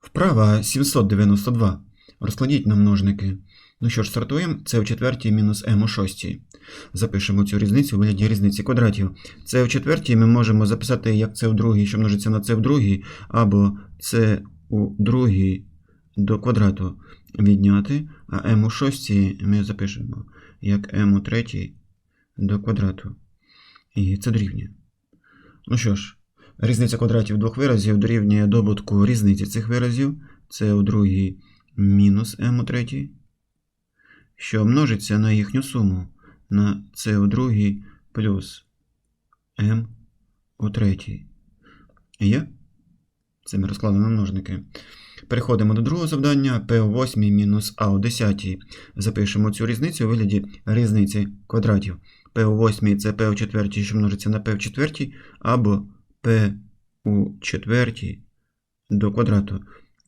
Вправа 792. Розкладіть на множники. Ну що ж, стартуємо. Це у четвертій мінус m у шостій. Запишемо цю різницю у вигляді різниці квадратів. Це у четвертій ми можемо записати як це у другій, що множиться на це в другій, або це у другій до квадрату відняти, а m у шостій ми запишемо як m у третій до квадрату. І це дорівнює. Ну що ж, різниця квадратів двох виразів дорівнює добутку різниці цих виразів. Це у другій мінус m у третій, що множиться на їхню суму на c у другій плюс m у третій. Є? Це ми розкладемо на множники. Переходимо до другого завдання. p у восьмій мінус a у десятій. Запишемо цю різницю у вигляді різниці квадратів. p у восьмій це p у четвертій, що множиться на p в четвертій, або p у четвертій до квадрату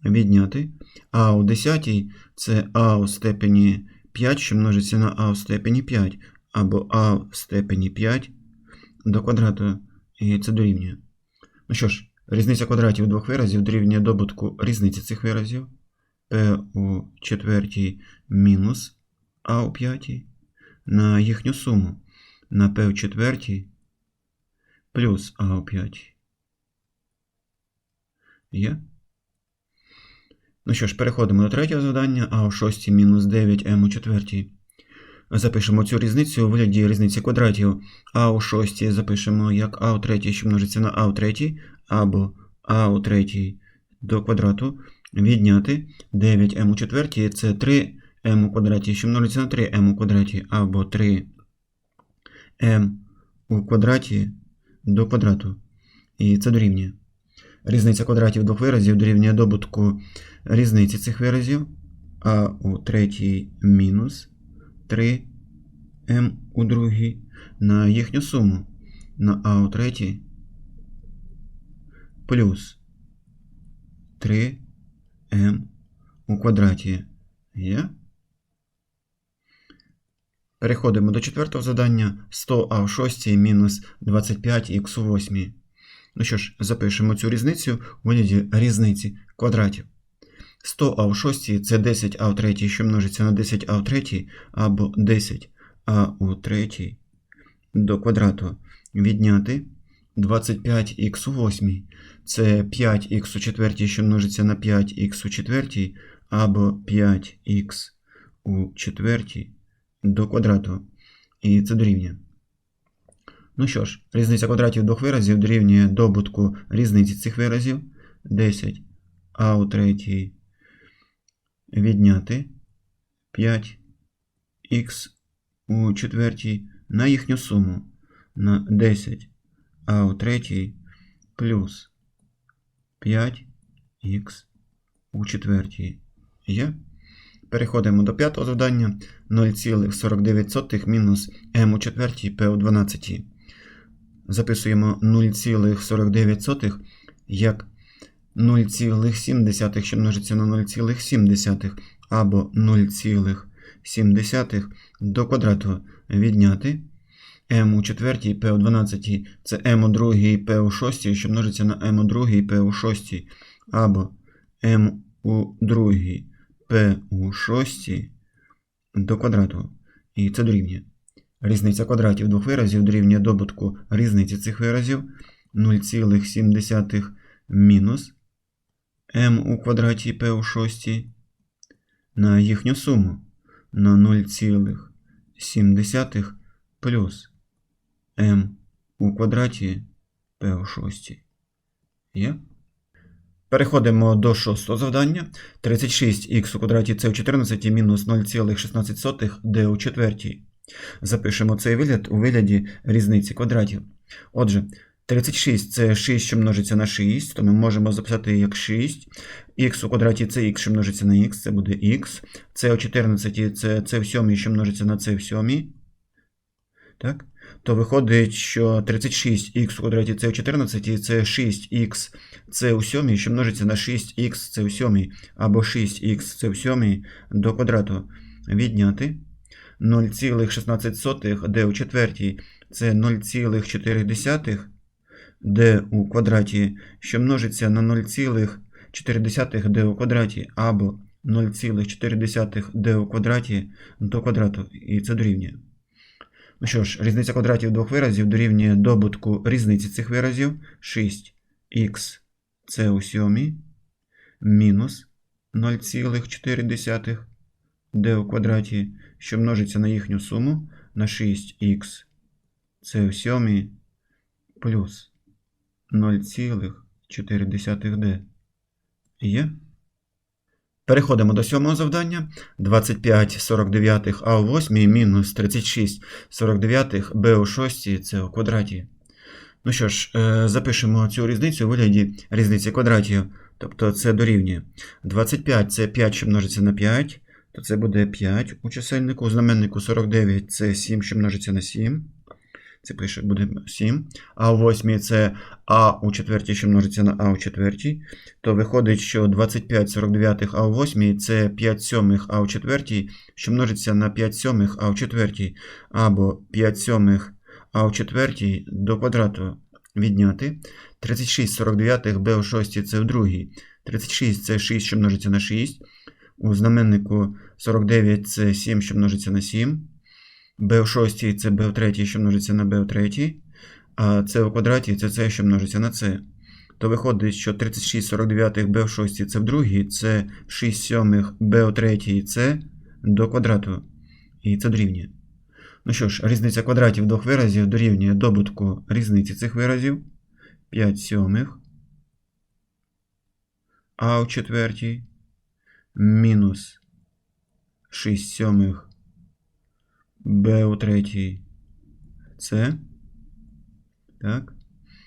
відняти. А у десятій це а у степені 5, що множиться на а у степені 5, або а в степені 5 до квадрату, і це дорівнює. Ну що ж, різниця квадратів двох виразів дорівнює добутку різниці цих виразів. p у четвертій мінус а у п'ятій на їхню суму на p у четвертій плюс а у п'ятій. Є? Ну що ж, переходимо до третього завдання, а у шостій мінус 9m у четвертій. Запишемо цю різницю у вигляді різниці квадратів. А у шостій запишемо як а у третій, що множиться на а у третій, або а у третій до квадрату. Відняти 9m у четвертій це 3m у квадраті, що множиться на 3m у квадраті, або 3m у квадраті до квадрату. І це дорівнює. Різниця квадратів двох виразів дорівнює добутку різниці цих виразів. А у третій мінус 3m у другій на їхню суму на а у третій плюс 3m у квадраті є. Переходимо до четвертого завдання 100а в шостій мінус 25х у восьмій. Ну що ж, запишемо цю різницю у вигляді різниці квадратів. 100а у шостій це 10а у третій, що множиться на 10а у третій, або 10а у третій до квадрату відняти 25х у восьмій. Це 5х у четвертій, що множиться на 5х у четвертій, або 5х у четвертій до квадрату. І це дорівнює. Ну що ж, різниця квадратів двох виразів дорівнює добутку різниці цих виразів. 10 а у третій відняти 5х у четвертій на їхню суму на 10 а у третій плюс 5х у четвертій. Є. Переходимо до п'ятого завдання. 0,49 мінус m у четвертій p у 12. Записуємо 0,49 як 0,7, що множиться на 0,7, або 0,7 до квадрату відняти. m у четвертій, p у 12 це m у другій, p у шостій, що множиться на m у другій, p у шостій, або m у другій, p у шостій до квадрату. І це дорівнює. Різниця квадратів двох виразів дорівнює добутку різниці цих виразів 0,7 мінус m у квадраті p у шостій на їхню суму на 0,7 плюс m у квадраті p у шостій. Є? Переходимо до шостого завдання. 36х у квадраті c у 14 мінус 0,16 d у четвертій. Запишемо цей вигляд у вигляді різниці квадратів. Отже, 36 це 6, що множиться на 6, то ми можемо записати як 6. Х у квадраті це х, що множиться на х, це буде х. Це у 14 це це в 7, що множиться на це в 7. Так? То виходить, що 36х у квадраті це у 14, це 6х це у 7, що множиться на 6х це у 7, або 6х це в 7 до квадрату. Відняти. 0,16 d у четвертій це 0,4 d у квадраті, що множиться на 0,4d у квадраті або 0,4d у квадраті до квадрату, і це дорівнює. Ну що ж, різниця квадратів двох виразів дорівнює добутку різниці цих виразів 6х це у сьомій мінус 0,4 d у квадраті, що множиться на їхню суму на 6х це у сьомій плюс 0,4d. Є? Переходимо до сьомого завдання. 25 49 а у 8 мінус 36 49 b у 6 це у квадраті. Ну що ж, е, запишемо цю різницю у вигляді різниці квадратів. Тобто це дорівнює. 25 це 5, що множиться на 5, то це буде 5 у чисельнику. У знаменнику 49 це 7, що множиться на 7. Це пише буде 7. А у 8 це А у четвертій, що множиться на А у четвертій. То виходить, що 25 49 А у 8 це 5 сьомих А у четвертій, що множиться на 5 сьомих А у четвертій. Або 5 сьомих А у четвертій до квадрату відняти. 36 49 Б у шостій це в другій. 36 це 6, що множиться на 6. У знаменнику 49 це 7, що множиться на 7. b в шостій це b в третій, що множиться на b в третій. А c у квадраті це c, що множиться на c. То виходить, що 36 49 b в шостій це в другій, це 6 сьомих b у третій це до квадрату. І це дорівнює. Ну що ж, різниця квадратів двох виразів дорівнює добутку різниці цих виразів. 5 сьомих. А у четвертій мінус 6 сьомих b у третій С. Так.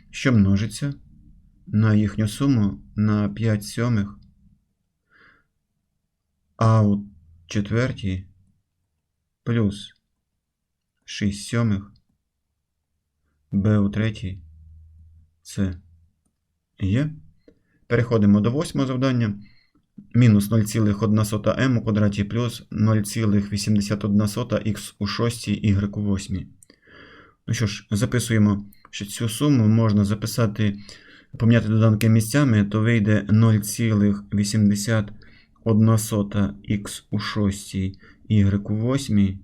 Що множиться на їхню суму на 5 сьомих. А у четвертій плюс 6 сьомих b у третій С. Є. Переходимо до восьмого завдання мінус 0,1 м у квадраті плюс 0,81 х у 6 y у 8. Ну що ж, записуємо, що цю суму можна записати, поміняти доданки місцями, то вийде 0,81 х у 6 y у 8.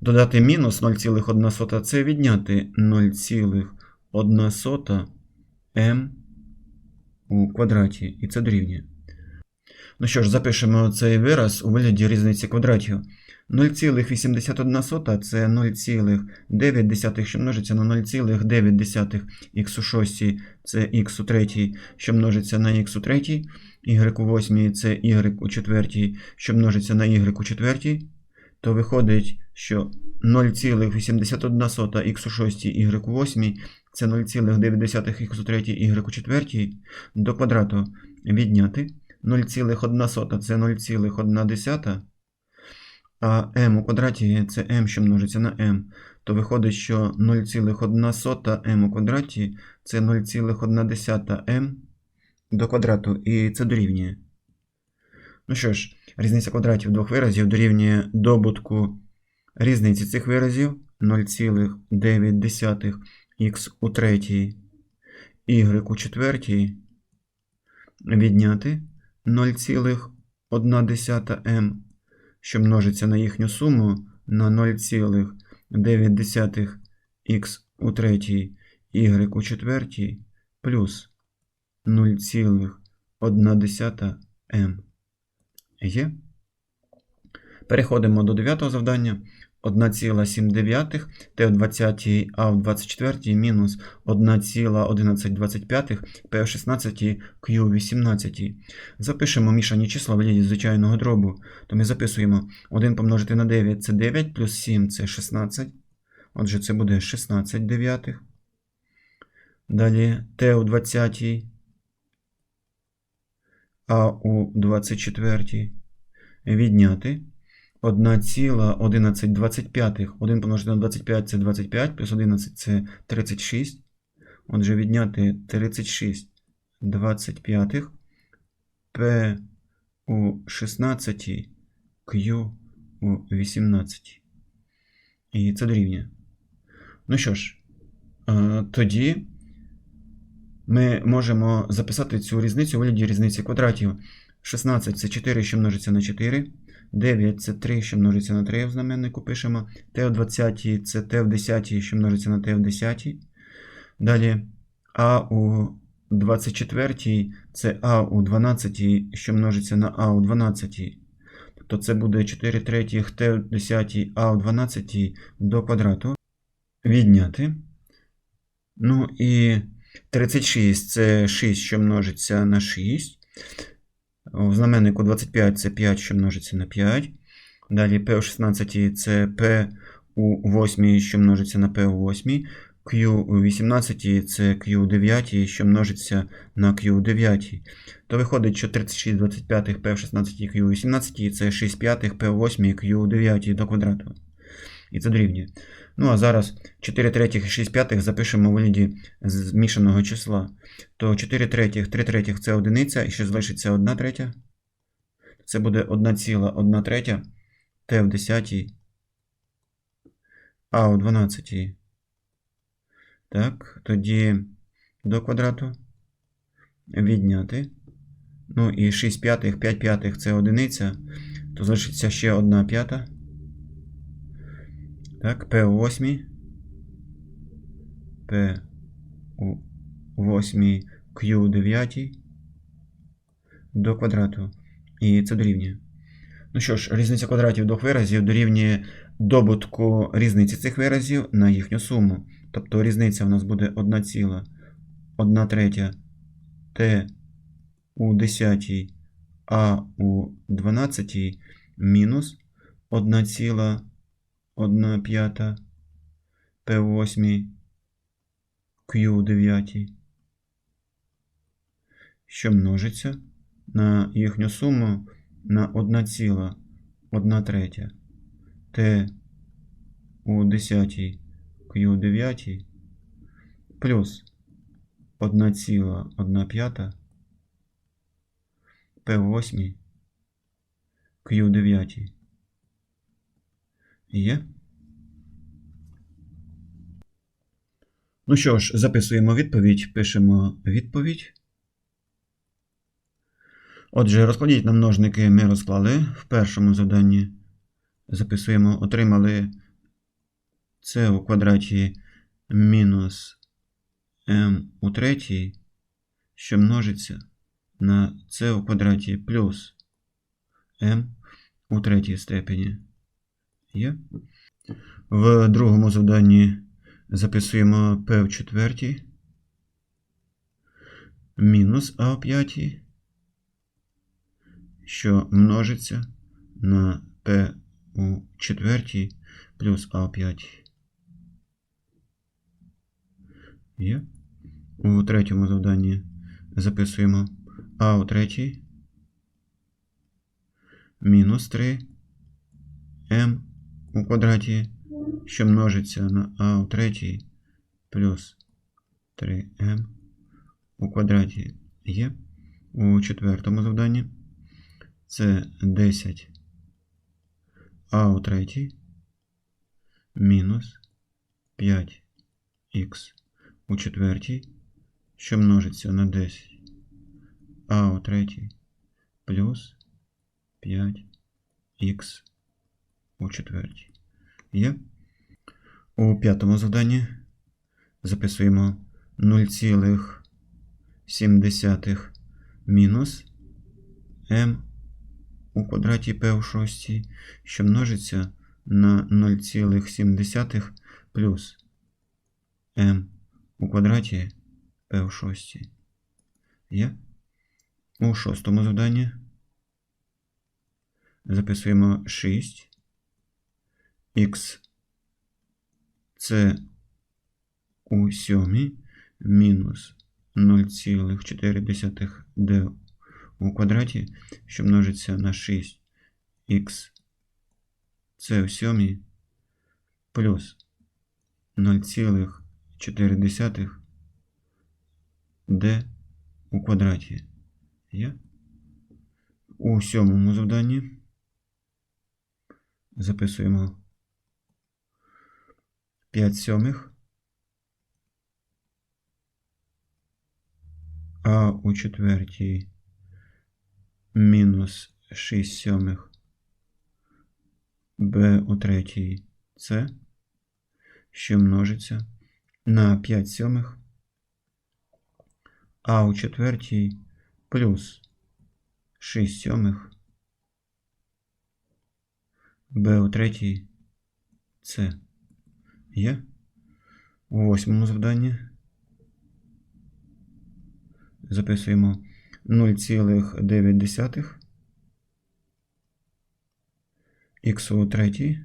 Додати мінус 0,1 це відняти 0,1 м у квадраті. І це дорівнює. Ну що ж, запишемо цей вираз у вигляді різниці квадратів. 0,81 це 0,9, що множиться на 0,9 х у 6 це х у 3, що множиться на х у 3, y у 8 це y у 4, що множиться на y у 4, то виходить, що 0,81 х у 6 y у 8 це 0,9 х у 3, y у 4 до квадрату відняти. 0,1 це 0,1, а m у квадраті це m, що множиться на m. То виходить, що 0,1 m у квадраті це 0,1 m до квадрату, і це дорівнює. Ну що ж, різниця квадратів двох виразів дорівнює добутку різниці цих виразів 0,9 х у третій, y у четвертій відняти 0,1 м, що множиться на їхню суму на 0,9 х у третій, y у четвертій плюс 0,1 м. Є. Переходимо до дев'ятого завдання. 1,7 t в 20, а в 24 мінус 1,1125 p в 16 q в 18. Запишемо мішані числа в вигляді звичайного дробу. То ми записуємо 1 помножити на 9 це 9, плюс 7 це 16. Отже, це буде 16 дев'ятих. Далі t у 20, а у 24 відняти. 1,1125. 1 помножити на 25 це 25, плюс 11 це 36. Отже, відняти 36 25. P у 16, Q у 18. І це дорівнює. Ну що ж, тоді ми можемо записати цю різницю у вигляді різниці квадратів. 16 це 4, що множиться на 4. 9 це 3, що множиться на 3 в знаменнику пишемо. Т в 20 це Т в 10, що множиться на Т в 10. Далі А у 24 це А у 12, що множиться на А у 12. Тобто це буде 4 третіх Т в 10, А у 12 до квадрату. Відняти. Ну і 36 це 6, що множиться на 6. У знаменнику 25 це 5, що множиться на 5. Далі P у 16 це P у 8, що множиться на P у 8. Q у 18 це Q у 9, що множиться на Q у 9. То виходить, що 36 25 P в 16 Q у 18 це 6 п'ятих P у 8 Q у 9 до квадрату. І це дорівнює. Ну а зараз 4 третіх і 6 п'ятих запишемо у вигляді змішаного числа. То 4 третіх, 3 третіх це одиниця, і ще залишиться 1 третя. Це буде 1,1 третя t в 10, а у 12. Так, тоді до квадрату відняти. Ну і 6 п'ятих, 5 п'ятих це одиниця, то залишиться ще 1 п'ята. Так, P8. P8 Q9 до квадрату. І це дорівнює. Ну що ж, різниця квадратів двох виразів дорівнює добутку різниці цих виразів на їхню суму. Тобто різниця у нас буде 1 ціла, 1 третя Т у 10 А у 12 мінус 1 ціла Одна п'ята, П8, Q9, що множиться на їхню суму на одна ціла одна третя. Т у 10 Q9 плюс одна ціла одна п'ята. П8 Q9 Є? Ну що ж, записуємо відповідь, пишемо відповідь. Отже, розкладіть на множники ми розклали. В першому завданні записуємо, отримали це у квадраті мінус m у третій, що множиться на це у квадраті плюс m у третій степені. Є. В другому завданні записуємо p в четвертій мінус а в п'ятій що множиться на p у четвертій плюс а у п'ятій. Є. У третьому завданні записуємо а у третій мінус 3 m у квадраті, що множиться на а у третій плюс 3m у квадраті є. У четвертому завданні це 10 а у третій мінус 5х у четвертій, що множиться на 10 а у третій плюс 5х у четвертій. Є. У п'ятому завданні записуємо 0,7 мінус m у квадраті p у шостій, що множиться на 0,7 плюс m у квадраті p у шостій. Є. У шостому завданні записуємо 6 х це у сьомій мінус 0,4 d у квадраті, що множиться на 6х це у сьомій плюс 0,4 d у квадраті. Є? У сьомому завданні записуємо 5 сьомих. А у четвертій мінус 6 сьомих. Б у третій С, що множиться на 5 сьомих. А у четвертій плюс 6 сьомих. Б у третій С. Є? У восьмому завданні. Записуємо 0,9 х у третій,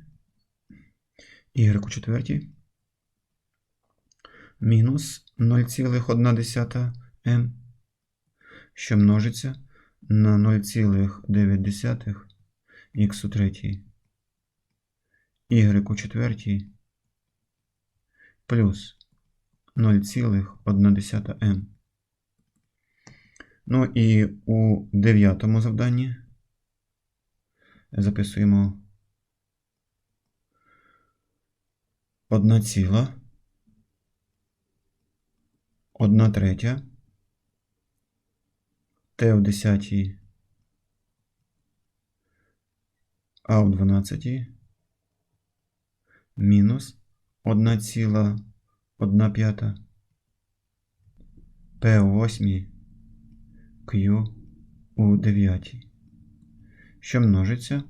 y у четвертій, мінус 0,1 m, що множиться на 0,9 х у третій, y у четвертій, плюс 0,1 m. Ну і у дев'ятому завданні записуємо 1 ціла, 1 третя, Т в 10, А в 12, мінус 1 ціла, 1 п'ята, П у 8, Q у 9, що множиться?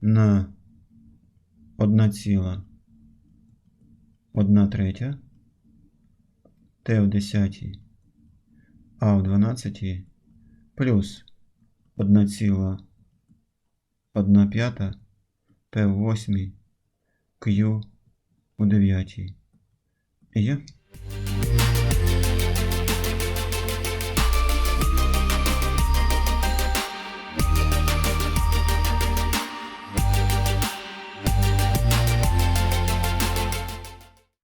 На 1 ціла 1 третя, Т в 10, А в 12, плюс 1 ціла 1 п'ята, П в 8, Q у 9. Є?